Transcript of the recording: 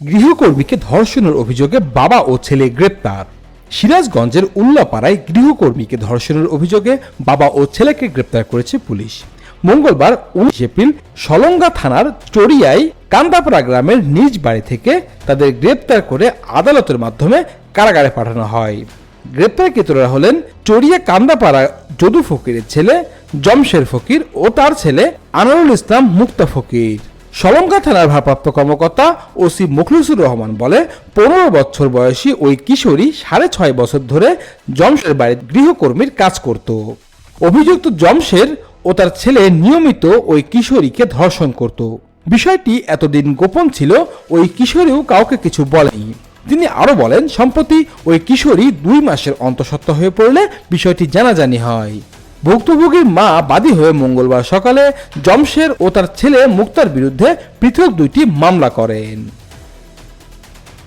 গৃহকর্মীকে ধর্ষণের অভিযোগে বাবা ও ছেলে গ্রেপ্তার। সিরাজগঞ্জের উল্লাপাড়ায় গৃহকর্মীকে ধর্ষণের অভিযোগে বাবা ও ছেলেকে গ্রেপ্তার করেছে পুলিশ। মঙ্গলবার উনিশ এপ্রিল সলঙ্গা থানার চড়িয়ায় কান্দাপাড়া গ্রামের নিজ বাড়ি থেকে তাদের গ্রেপ্তার করে আদালতের মাধ্যমে কারাগারে পাঠানো হয়। গ্রেপ্তারকৃতরা হলেন চড়িয়া কান্দাপাড়া যদু ফকিরের ছেলে, জমশের ফকির ও তার ছেলে আনোয়ারুল ইসলাম মুক্তা ফকির। সলঙ্গা থানার ভারপ্রাপ্ত কর্মকর্তা ওসি মুখলিসুর রহমান বলে, পনেরো বছর বয়সী ওই কিশোরী সাড়ে ছয় বছর ধরে জমশের বাড়ির গৃহকর্মীর কাজ করত। অভিযুক্ত জমশের ও তার ছেলে নিয়মিত ওই কিশোরীকে ধর্ষণ করত। বিষয়টি এতদিন গোপন ছিল, ওই কিশোরীও কাউকে কিছু বলেনি। তিনি আরও বলেন, সম্প্রতি ওই কিশোরী দুই মাসের অন্তঃসত্ত্বা হয়ে পড়লে বিষয়টি জানাজানি হয়। ভুক্তভোগীর মা বাদী হয়ে মঙ্গলবার সকালে জমশের ও তার ছেলে মুক্তার বিরুদ্ধে পৃথক দুইটি মামলা করেন।